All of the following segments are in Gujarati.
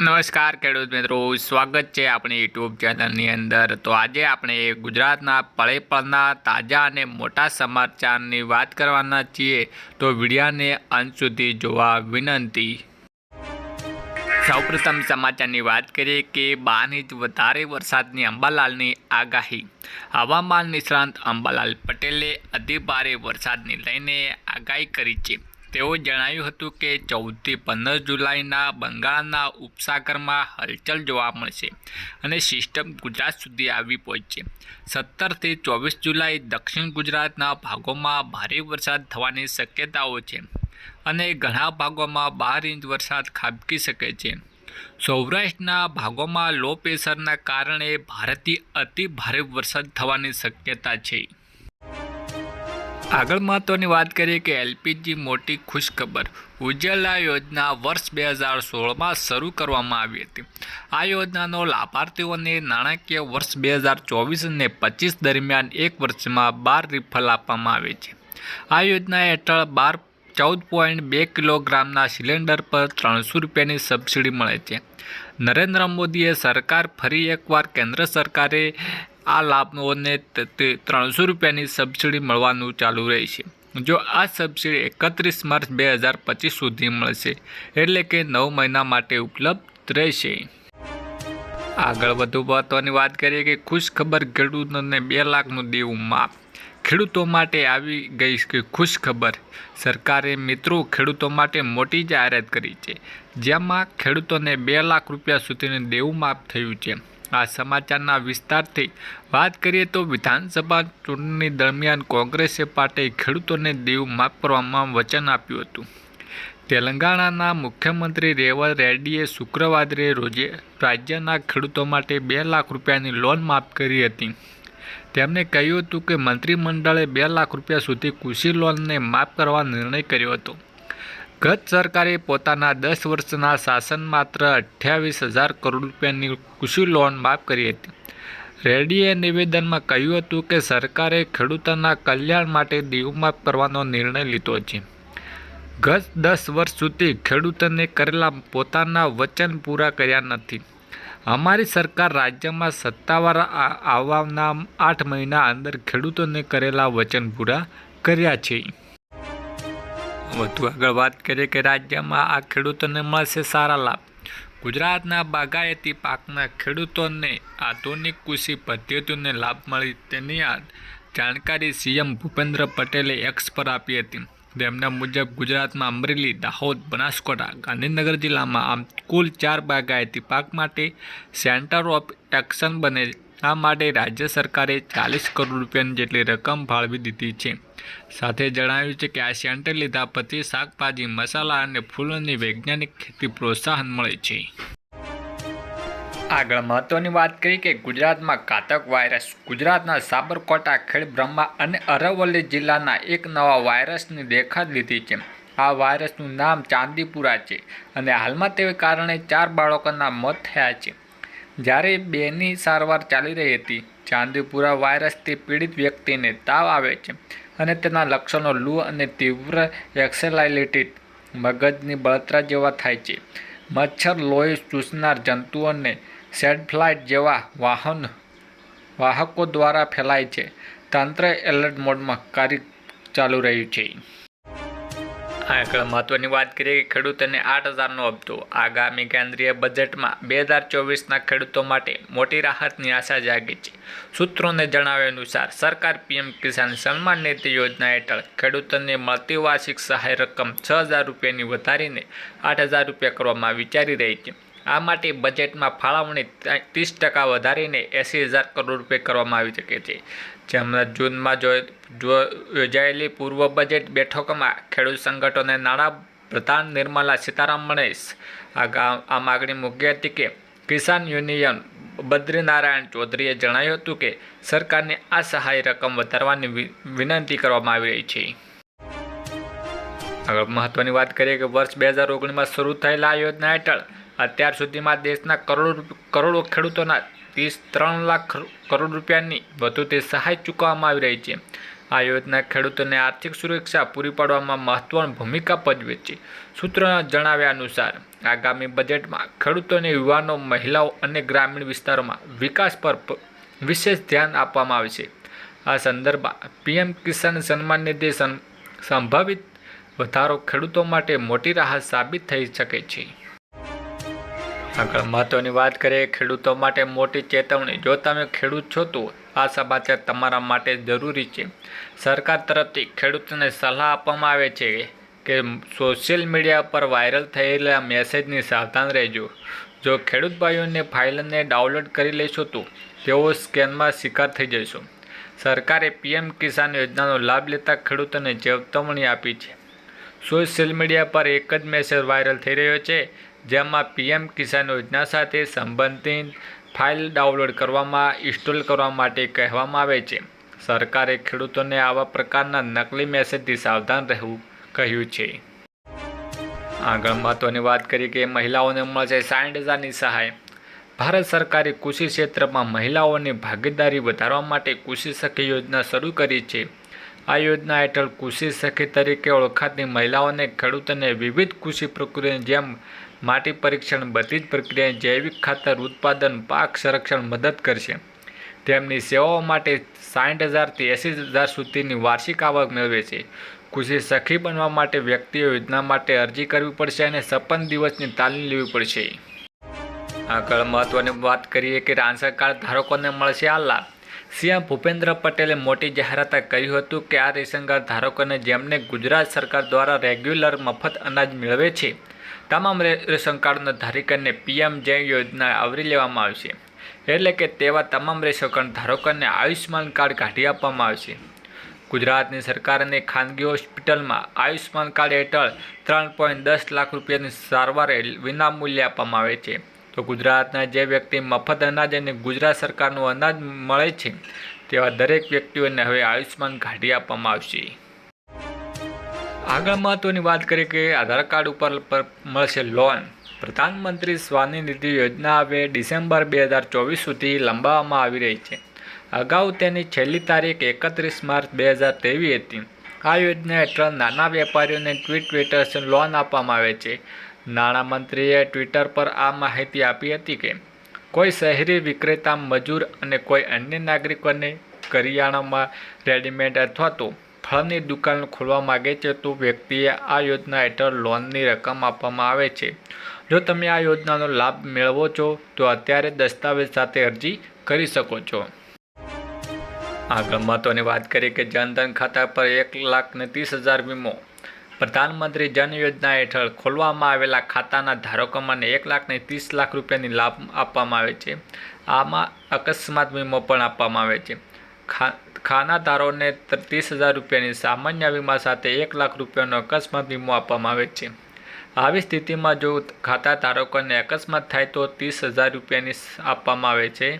નમસ્કાર ખેડૂત મિત્રો, સ્વાગત છે આપણી યુટ્યુબ ચેનલની અંદર. તો આજે આપણે ગુજરાતના પળે પળના તાજા અને મોટા સમાચારની વાત કરવાના છીએ. તો વિડીયાને અંત સુધી જોવા વિનંતી. સૌપ્રથમ સમાચારની વાત કરીએ કે બાર ઇંચ વધારે વરસાદની અંબાલાલની આગાહી. હવામાન નિષ્ણાંત અંબાલાલ પટેલે અતિ ભારે વરસાદને લઈને આગાહી કરી છે. તેઓએ જણાવ્યું હતું કે ચૌદથી પંદર જુલાઈના બંગાળના ઉપસાગરમાં હલચલ જોવા મળશે અને સિસ્ટમ ગુજરાત સુધી આવી પહોંચશે. સત્તરથી ચોવીસ જુલાઈ દક્ષિણ ગુજરાતના ભાગોમાં ભારે વરસાદ થવાની શક્યતાઓ છે અને ઘણા ભાગોમાં બાર ઇંચ વરસાદ ખાબકી શકે છે. સૌરાષ્ટ્રના ભાગોમાં લો પ્રેશરના કારણે ભારેથી અતિ ભારે વરસાદ થવાની શક્યતા છે. આગળ મહત્વની વાત કરીએ કે એલપીજી મોટી ખુશખબર. ઉજ્જવલા યોજના વર્ષ બે હજાર સોળમાં શરૂ કરવામાં આવી હતી. આ યોજનાનો લાભાર્થીઓને નાણાકીય વર્ષ બે હજાર ચોવીસ અને પચીસ દરમિયાન એક વર્ષમાં બાર રિફલ આપવામાં આવે છે. આ યોજના હેઠળ બાર ચૌદ પોઈન્ટ બે કિલોગ્રામના સિલિન્ડર પર ત્રણસો રૂપિયાની સબસિડી મળે છે. નરેન્દ્ર મોદીએ સરકાર ફરી એકવાર કેન્દ્ર સરકારે આ લાભોને ત્રણસો રૂપિયાની સબસિડી મળવાનું ચાલુ રહેશે જો આ સબસિડી એકત્રીસ માર્ચ બે હજાર પચીસ સુધી મળશે, એટલે કે નવ મહિના માટે ઉપલબ્ધ રહેશે. આગળ વધુ મહત્ત્વની વાત કરીએ કે ખુશ ખબર ખેડૂતોને બે લાખનું દેવું માફ. ખેડૂતો માટે આવી ગઈ કે ખુશ ખબર સરકારે મિત્રો ખેડૂતો માટે મોટી જાહેરાત કરી છે, જેમાં ખેડૂતોને બે લાખ રૂપિયા સુધીનું દેવું માફ થયું છે. આ સમાચારના વિસ્તારથી વાત કરીએ તો વિધાનસભા ચૂંટણી દરમિયાન કોંગ્રેસે પાર્ટીએ ખેડૂતોને દેવ માફ કરવામાં વચન આપ્યું હતું. તેલંગાણાના મુખ્યમંત્રી રેવલ રેડ્ડીએ શુક્રવારે રોજે રાજ્યના ખેડૂતો માટે બે લાખ રૂપિયાની લોન માફ કરી હતી. તેમણે કહ્યું હતું કે મંત્રીમંડળે બે લાખ રૂપિયા સુધી કૃષિ લોનને માફ કરવા નિર્ણય કર્યો હતો. ગત સરકારે પોતાના દસ વર્ષના શાસન માત્ર અઠ્યાવીસ હજાર કરોડ રૂપિયાની કૃષિ લોન માફ કરી હતી. રેડ્ડીએ નિવેદનમાં કહ્યું હતું કે, સરકારે ખેડૂતોના કલ્યાણ માટે દેવું માફ કરવાનો નિર્ણય લીધો છે. ગત દસ વર્ષ સુધી ખેડૂતોને કરેલા પોતાના વચન પૂરા કર્યા નથી. અમારી સરકાર રાજ્યમાં સત્તાવાર આવવાના આઠ મહિના અંદર ખેડૂતોને કરેલા વચન પૂરા કર્યા છે. વધુ આગળ વાત કરીએ કે રાજ્યમાં આ ખેડૂતોને મળશે સારા લાભ. ગુજરાતના બાગાયતી પાકના ખેડૂતોને આધુનિક કૃષિ પદ્ધતિઓને લાભ મળી તેની જાણકારી સીએમ ભૂપેન્દ્ર પટેલે એક્સ પર આપી હતી. તેમના મુજબ ગુજરાતમાં અમરેલી, દાહોદ બનાસકોટા ગાંધીનગર જિલ્લામાં આમ કુલ ચાર બાગાયતી પાક માટે સેન્ટર ઓફ એક્શન બને. આ માટે રાજ્ય સરકારે ચાલીસ કરોડ રૂપિયાની જેટલી રકમ ફાળવી દીધી છે. સાથે જણાવ્યું છે કે આ સેન્ટર લીધા પછી શાકભાજી, મસાલા અને ફૂલોની વૈજ્ઞાનિક ખેતી પ્રોત્સાહન મળે છે. આગળ મહત્વની વાત કરી કે ગુજરાતમાં ઘાતક વાયરસ, ગુજરાતના સાબરકોટા ખેડબ્રહ્મા અને અરવલ્લી જિલ્લાના એક નવા વાયરસની દેખાત લીધી છે. આ વાયરસનું નામ ચાંદીપુરા છે અને હાલમાં તે કારણે ચાર બાળકોના મોત થયા છે. જ્યારે બેની સારવાર ચાલી રહી હતી, ચાંદીપુરા વાયરસથી પીડિત વ્યક્તિને તાવ આવે છે. અને તેના લક્ષણો લૂ અને તીવ્ર એક્સેલાઇલિટીસ મગજની બળતરા જેવા થાય છે. મચ્છર, લોહી, ચૂસનાર જંતુઓને સેડફ્લાઇટ જેવા વાહન, વાહકો દ્વારા ફેલાય છે. તંત્ર એલર્ટ મોડમાં કાર્ય ચાલુ રહ્યું છે. આગળ મહત્વની વાત કરીએ કે ખેડૂતોને આઠ હજારનો હપ્તો. આગામી કેન્દ્રીય બજેટમાં બે હજાર ચોવીસના ખેડૂતો માટે મોટી રાહતની આશા જાગી છે. સૂત્રોને જણાવ્યા અનુસાર, સરકાર પીએમ કિસાન સન્માન નિધિ યોજના હેઠળ ખેડૂતોને મળતી વાર્ષિક સહાય રકમ છ હજાર રૂપિયાની વધારીને આઠ હજાર રૂપિયા કરવામાં વિચારી રહી છે. આ માટે બજેટમાં ફાળવણી ત્રીસ ટકા વધારીને એંસી હજાર કરોડ રૂપિયા કરવામાં આવી શકે છે. જેમના જૂનમાં જો યોજાયેલી પૂર્વ બજેટ બેઠકોમાં ખેડૂત સંગઠનોને નાણાં પ્રધાન નિર્મલા સીતારામણે આ માગણી મૂકી હતી કે કિસાન યુનિયન બદ્રીનારાયણ ચૌધરીએ જણાવ્યું હતું કે સરકારને આ સહાય રકમ વધારવાની વિનંતી કરવામાં આવી રહી છે. આગળ મહત્વની વાત કરીએ કે વર્ષ બે હજાર ઓગણીસમાં શરૂ થયેલા આ યોજના હેઠળ અત્યાર સુધીમાં દેશના કરોડો કરોડો ખેડૂતોના ત્રીસ, ત્રણ લાખ કરોડ રૂપિયાની વધુથી સહાય ચૂકવવામાં આવી રહી છે. આ યોજના ખેડૂતોને આર્થિક સુરક્ષા પૂરી પાડવામાં મહત્વની ભૂમિકા ભજવે છે, સૂત્રોના જણાવ્યા અનુસાર. આગામી બજેટમાં ખેડૂતોને યુવાનો, મહિલાઓ અને ગ્રામીણ વિસ્તારોમાં વિકાસ પર વિશેષ ધ્યાન આપવામાં આવશે આ સંદર્ભમાં પીએમ કિસાન સન્માન નિધિ સંભવિત વધારો ખેડૂતો માટે મોટી રાહત સાબિત થઈ શકે છે. આગળ મહત્વની વાત કરીએ ખેડૂતો માટે મોટી ચેતવણી. જો તમે ખેડૂત છો તો આ સમાચાર તમારા માટે જરૂરી છે. સરકાર તરફથી ખેડૂતોને સલાહ આપવામાં આવે છે કે સોશિયલ મીડિયા પર વાયરલ થયેલા મેસેજની સાવધાન રહેજો. જો ખેડૂત ભાઈઓને ફાઇલને ડાઉનલોડ કરી લેશો તો તેઓ સ્કેનમાં શિકાર થઈ જશો. સરકારે પીએમ કિસાન યોજનાનો લાભ લેતા ખેડૂતોને ચેતવણી આપી છે. સોશિયલ મીડિયા પર એક જ મેસેજ વાયરલ થઈ રહ્યો છે. જેમાં પીએમ કિસાન યોજના સાથે સંબંધિત ફાઇલ ડાઉનલોડ કરવામાં, ઇન્સ્ટોલ કરવા માટે કહેવામાં આવે છે. સરકારે ખેડૂતોને આવા પ્રકારના નકલી મેસેજથી સાવધાન રહેવું કહ્યું છે. આગળ મહત્ત્વની વાત કરીએ કે મહિલાઓને મળશે સાઠ હજારની સહાય. ભારત સરકારે કૃષિ ક્ષેત્રમાં મહિલાઓની ભાગીદારી વધારવા માટે કૃષિ સખી યોજના શરૂ કરી છે. આ યોજના હેઠળ કૃષિ સખી તરીકે ઓળખાતી મહિલાઓને ખેડૂતોને વિવિધ કૃષિ પ્રક્રિયાની જેમ માટી પરીક્ષણ બધી જ પ્રક્રિયા જૈવિક ખાતર ઉત્પાદન, પાક સંરક્ષણ મદદ કરશે. તેમની સેવાઓ માટે સાઠ હજારથી એંસી હજાર સુધીની વાર્ષિક આવક મેળવે છે. કૃષિ સખી બનવા માટે વ્યક્તિએ યોજના માટે અરજી કરવી પડશે અને છપ્પન દિવસની તાલીમ લેવી પડશે. આગળ મહત્વની વાત કરીએ કે રાશન કાર્ડ ધારકોને મળશે આ લાભ સીએમ ભૂપેન્દ્ર પટેલે મોટી જાહેરાત કર્યું હતું કે આ રેશન કાર્ડ ધારકોને જેમને ગુજરાત સરકાર દ્વારા રેગ્યુલર મફત અનાજ મેળવે છે તમામ રેશન કાર્ડના ધારકને પીએમ જય યોજના આવરી લેવામાં આવશે. એટલે કે તેવા તમામ રેશન કાર્ડ ધારકોને આયુષ્યમાન કાર્ડ કાઢી આપવામાં આવશે. ગુજરાતની સરકારની ખાનગી હોસ્પિટલમાં આયુષ્યમાન કાર્ડ હેઠળ ત્રણ પોઈન્ટ દસ લાખ રૂપિયાની સારવાર વિનામૂલ્યે આપવામાં આવે છે. તો ગુજરાતના જે વ્યક્તિ મફત અનાજ અને ગુજરાત સરકારનું અનાજ મળે છે, તેવા દરેક વ્યક્તિઓને હવે આયુષ્યમાન કાઢી આપવામાં આવશે. આગળ મહત્વની વાત કરીએ કે આધાર કાર્ડ ઉપર મળશે લોન. પ્રધાનમંત્રી સ્વાનિધિ યોજના હવે ડિસેમ્બર બે હજાર ચોવીસ સુધી લંબાવવામાં આવી રહી છે. અગાઉ તેની છેલ્લી તારીખ એકત્રીસ માર્ચ બે હજાર ત્રેવીસ હતી. આ યોજના હેઠળ નાના વેપારીઓને ટ્વીટ વેટર્સ લોન આપવામાં આવે છે. નાણામંત્રીએ ટ્વિટર પર આ માહિતી આપી હતી કે, કોઈ શહેરી વિક્રેતા, મજૂર અને કોઈ અન્ય નાગરિકોને કરિયાણામાં રેડીમેડ અથવા તો ફળની દુકાન ખોલવા માગે છે, તો વ્યક્તિએ આ યોજના હેઠળ લોનની રકમ આપવામાં આવે છે. જો તમે આ યોજનાનો લાભ મેળવો છો, તો અત્યારે દસ્તાવેજ સાથે અરજી કરી શકો છો. આગળ મહત્વની વાત કરીએ કે જનધન ખાતા પર એક લાખ ને ત્રીસ હજાર વીમો. પ્રધાનમંત્રી જન યોજના હેઠળ ખોલવામાં આવેલા ખાતાના ધારકોમાંને એક લાખ ને ત્રીસ લાખ રૂપિયાની લાભ આપવામાં આવે છે. આમાં અકસ્માત વીમો પણ આપવામાં આવે છે. ખા, ખાનાદારોને ત્રીસ હજાર રૂપિયાની સામાન્ય વીમા સાથે એક લાખ રૂપિયાનો અકસ્માત વીમો આપવામાં આવે છે. આવી સ્થિતિમાં જો ખાતા ધારકોને અકસ્માત થાય તો ત્રીસ હજાર રૂપિયાની આપવામાં આવે છે.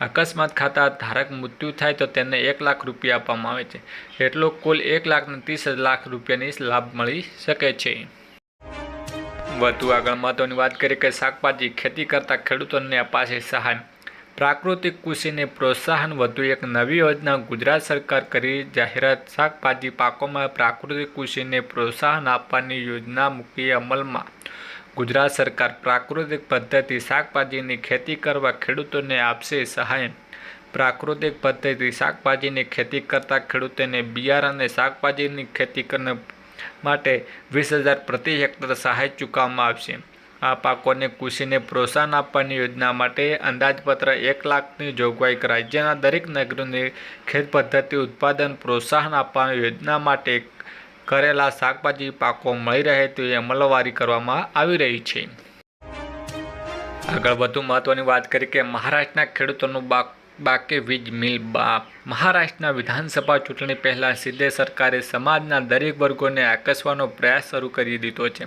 અકસ્માત ખાતા ધારક મૃત્યુ થાય તો તેને એક લાખ રૂપિયા આપવામાં આવે છે. એટલો કુલ એક લાખને ત્રીસ લાખ રૂપિયાની લાભ મળી શકે છે. વધુ આગળ મહત્ત્વની વાત કરીએ કે શાકભાજી ખેતી કરતા ખેડૂતોને અપાશે સહાય. પ્રાકૃતિક કૃષિને પ્રોત્સાહન વધુ એક નવી યોજના ગુજરાત સરકાર કરી. જાહેરાત શાકભાજી પાકોમાં પ્રાકૃતિક કૃષિને પ્રોત્સાહન આપવાની યોજના મૂકી અમલમાં. ગુજરાત સરકાર પ્રાકૃતિક પદ્ધતિ શાકભાજીની ખેતી કરવા ખેડૂતોને આપશે સહાય. પ્રાકૃતિક પદ્ધતિ શાકભાજીની ખેતી કરતા ખેડૂતોને બિયારણ અને શાકભાજીની ખેતી કરવા માટે વીસ હજાર પ્રતિ હેક્ટર સહાય ચૂકવવામાં આવશે. આ પાકોને કૃષિને પ્રોત્સાહન આપવાની યોજના માટે અંદાજપત્ર એક લાખની જોગવાઈ રાજ્યના દરેક નગરોને ખેત પદ્ધતિ ઉત્પાદન પ્રોત્સાહન આપવાની યોજના માટે કરેલા શાકભાજી પાકો મળી રહે તેવી અમલવારી કરવામાં આવી રહી છે. આગળ વધુ મહત્વની વાત કરી કે મહારાષ્ટ્રના ખેડૂતોનું બા બાકી વીજ મિલ બાપ. મહારાષ્ટ્રના વિધાનસભા ચૂંટણી પહેલાં સીધે સરકારે સમાજના દરેક વર્ગોને આકર્ષવાનો પ્રયાસ શરૂ કરી દીધો છે.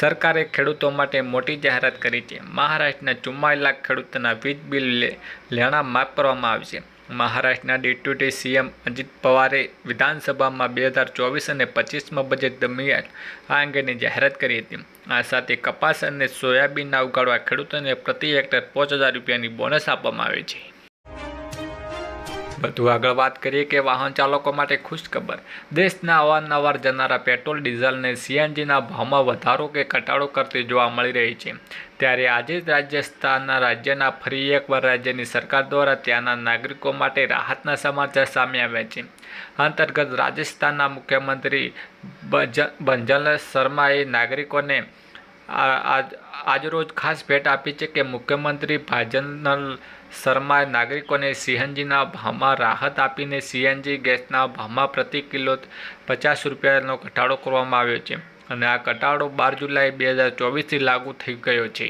સરકારે ખેડૂતો માટે મોટી જાહેરાત કરી છે. મહારાષ્ટ્રના ચુમ્માલીસ લાખ ખેડૂતોના વીજ બિલ લેણા માફ કરવામાં આવશે. મહારાષ્ટ્રના ડેપ્યુટી સીએમ અજીત પવારે વિધાનસભામાં બે હજાર ચોવીસ અને પચીસમાં બજેટ દરમિયાન આ અંગેની જાહેરાત કરી હતી. આ સાથે કપાસ અને સોયાબીનના ઉગાડવા ખેડૂતોને પ્રતિ હેક્ટર પાંચ હજાર રૂપિયાની બોનસ આપવામાં આવે છે. વધુ આગળ વાત કરીએ કે વાહન ચાલકો માટે ખુશખબર. દેશના અવારનવાર જનારા પેટ્રોલ, ડીઝલ અને સીએનજીના ભાવમાં વધારો કે ઘટાડો કરતી જોવા મળી રહી છે. ત્યારે આજે જ રાજસ્થાનના રાજ્યના ફરી એકવાર રાજ્યની સરકાર દ્વારા ત્યાંના નાગરિકો માટે રાહતના સમાચાર સામે આવ્યા છે. અંતર્ગત રાજસ્થાનના મુખ્યમંત્રી બંજ- બંજલ શર્માએ નાગરિકોને આજરોજ ખાસ ભેટ આપી છે કે મુખ્યમંત્રી ભાજનલ શર્માએ નાગરિકોને સીએનજીના ભાવમાં રાહત આપીને સીએનજી ગેસના ભાવમાં પ્રતિ કિલો પચાસ રૂપિયાનો ઘટાડો કરવામાં આવ્યો છે અને આ ઘટાડો બાર જુલાઈ બે હજાર ચોવીસથી લાગુ થઈ ગયો છે.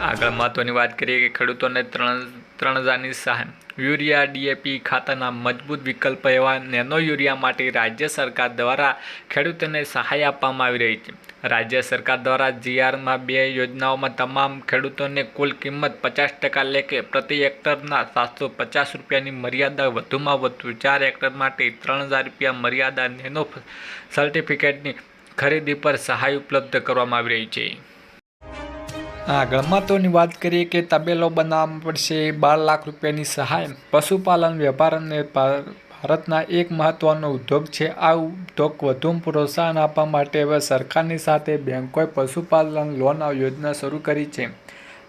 આગળ મહત્વની વાત કરીએ કે ખેડૂતોને ત્રણ ત્રણ હજારની સહાય. યુરિયા ડીએપી ખાતાના મજબૂત વિકલ્પ એવા નેનો યુરિયા માટે રાજ્ય સરકાર દ્વારા ખેડૂતોને સહાય આપવામાં આવી રહી છે. રાજ્ય સરકાર દ્વારા જીઆરમાં બે યોજનાઓમાં તમામ ખેડૂતોને કુલ કિંમત પચાસ ટકા લેખે પ્રતિ હેક્ટરના સાતસો પચાસ રૂપિયાની મર્યાદા વધુમાં વધુ ચાર હેક્ટર માટે ત્રણ હજાર રૂપિયા મર્યાદા નેનો સર્ટિફિકેટની ખરીદી પર સહાય ઉપલબ્ધ કરવામાં આવી રહી છે. આગળ ગમતોની વાત કરીએ કે તબેલો બનાવવા પડશે બાર લાખ રૂપિયાની સહાય. પશુપાલન વેપાર અને ભારતના એક મહત્વનો ઉદ્યોગ છે. આ ઉદ્યોગ વધુ પ્રોત્સાહન આપવા માટે હવે સરકારની સાથે બેંકોએ પશુપાલન લોન યોજના શરૂ કરી છે.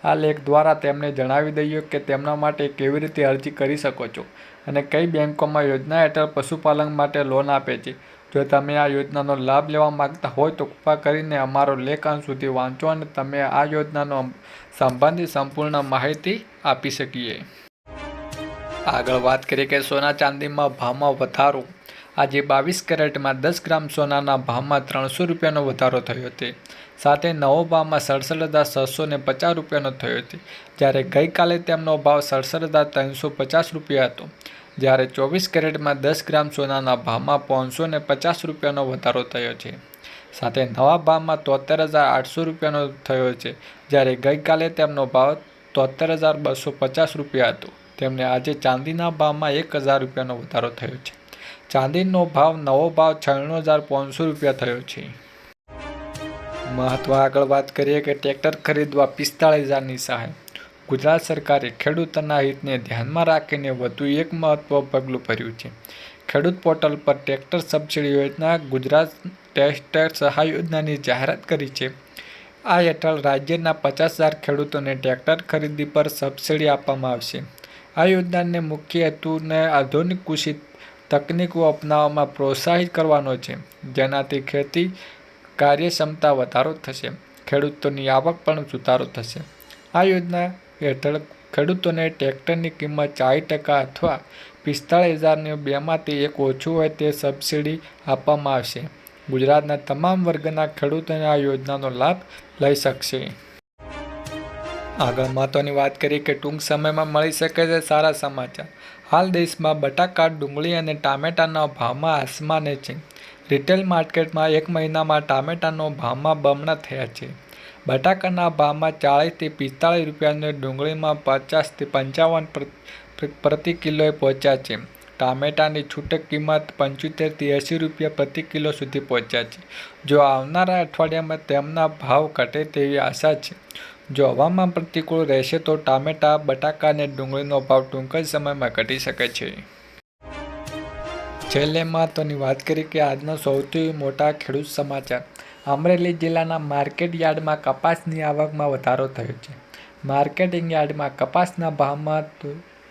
આ લેખ દ્વારા તેમણે જણાવી દઈએ કે તેમના માટે કેવી રીતે અરજી કરી શકો છો અને કઈ બેંકોમાં યોજના હેઠળ પશુપાલન માટે લોન આપે છે. જો તમે આ યોજનાનો લાભ લેવા માંગતા હોય તો કૃપા કરીને અમારો લેખ અંત સુધી વાંચો અને તમે આ યોજનાનો સંબંધિત સંપૂર્ણ માહિતી આપી શકીએ. આગળ વાત કરીએ કે સોના ચાંદીમાં ભાવમાં વધારો. આજે બાવીસ કેરેટમાં દસ ગ્રામ સોનાના ભાવમાં ત્રણસો રૂપિયાનો વધારો થયો હતો સાથે નવો ભાવમાં સડસઠ હજાર છસો ને પચાસ રૂપિયાનો થયો હતો જ્યારે ગઈકાલે તેમનો ભાવ સડસઠ હજાર ત્રણસો પચાસ રૂપિયા હતો. જ્યારે ચોવીસ કેરેટમાં દસ ગ્રામ સોનાના ભાવમાં પાંચસો ને પચાસ રૂપિયાનો વધારો થયો છે. સાથે નવા ભાવમાં તોતેર હજાર આઠસો રૂપિયાનો થયો છે. જ્યારે ગઈકાલે તેમનો ભાવ તોતેર હજાર બસો પચાસ રૂપિયા હતો. તેમને આજે ચાંદીના ભાવમાં એક હજાર રૂપિયાનો વધારો થયો છે. ચાંદીનો ભાવ નવો ભાવ છન્નું હજાર પાંચસો રૂપિયા થયો છે. મહત્વ આગળ વાત કરીએ કે ટ્રેક્ટર ખરીદવા પિસ્તાળીસ હજારની સહાય. ગુજરાત સરકારે ખેડૂતોના હિતને ધ્યાનમાં રાખીને વધુ એક મહત્વ પગલું ભર્યું છે. ખેડૂત પોર્ટલ પર ટ્રેક્ટર સબસિડી યોજના ગુજરાત ટ્રેક્ટર સહાય યોજનાની જાહેરાત કરી છે. આ હેઠળ રાજ્યના પચાસ હજાર ખેડૂતોને ટ્રેક્ટર ખરીદી પર સબસિડી આપવામાં આવશે. આ યોજનાને મુખ્ય હેતુને આધુનિક કૃષિ તકનીકો અપનાવવામાં પ્રોત્સાહિત કરવાનો છે, જેનાથી ખેતી કાર્યક્ષમતા વધારો થશે, ખેડૂતોની આવક પણ સુધારો થશે. આ યોજના હેઠળ ખેડૂતોને ટ્રેક્ટરની કિંમત ચાળીસ ટકા અથવા પિસ્તાળીસ હજારની બેમાંથી એક ઓછું હોય તે સબસિડી આપવામાં આવશે. ગુજરાતના તમામ વર્ગના ખેડૂતોને આ યોજનાનો લાભ લઈ શકશે. આગળ મહત્વની વાત કરીએ કે ટૂંક સમયમાં મળી શકે છે સારા સમાચાર. હાલ દેશમાં બટાકા, ડુંગળી અને ટામેટાના ભાવમાં આસમાને છે. રિટેલ માર્કેટમાં એક મહિનામાં ટામેટાનો ભાવમાં બમણા થયા છે. બટાકાના ભાવમાં ચાળીસથી પિસ્તાળીસ રૂપિયાની ડુંગળીમાં પચાસથી પંચાવન પ્રતિ કિલોએ પહોંચ્યા છે. ટામેટાની છૂટક કિંમત પંચોતેરથી એંસી રૂપિયા પ્રતિ કિલો સુધી પહોંચ્યા છે. જો આવનારા અઠવાડિયામાં તેમના ભાવ ઘટે તેવી આશા છે. જો હવામાન પ્રતિકૂળ રહેશે તો ટામેટા બટાકા અને ડુંગળીનો ભાવ ટૂંક જ સમયમાં ઘટી શકે છે. છેલ્લે મહત્વની વાત કરી કે આજના સૌથી મોટા ખેડૂત સમાચાર. અમરેલી જિલ્લાના માર્કેટ યાર્ડમાં કપાસની આવકમાં વધારો થયો છે. માર્કેટિંગ યાર્ડમાં કપાસના ભાવમાં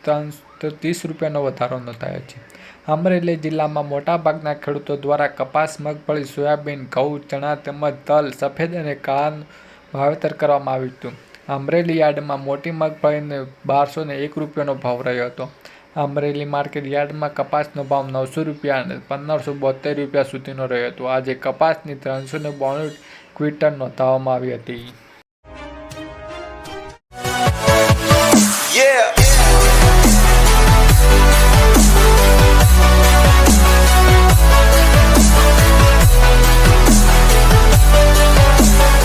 ત્રણસો ત્રીસ રૂપિયાનો વધારો નોંધાયો છે. અમરેલી જિલ્લામાં મોટાભાગના ખેડૂતો દ્વારા કપાસ, મગફળી, સોયાબીન, ઘઉં, ચણા તેમજ તલ સફેદ અને કાળાનું વાવેતર કરવામાં આવ્યું હતું. અમરેલી યાર્ડમાં મોટી મગફળીને બારસો એક રૂપિયાનો ભાવ રહ્યો હતો. અમરેલી માર્કેટ યાર્ડમાં કપાસનો ભાવ નવસો રૂપિયા અને પંદરસો બોતેર રૂપિયા સુધીનો રહ્યો હતો. આજે કપાસની ત્રણસો ને બોણું ક્વિન્ટલ નોંધાવવામાં આવી હતી.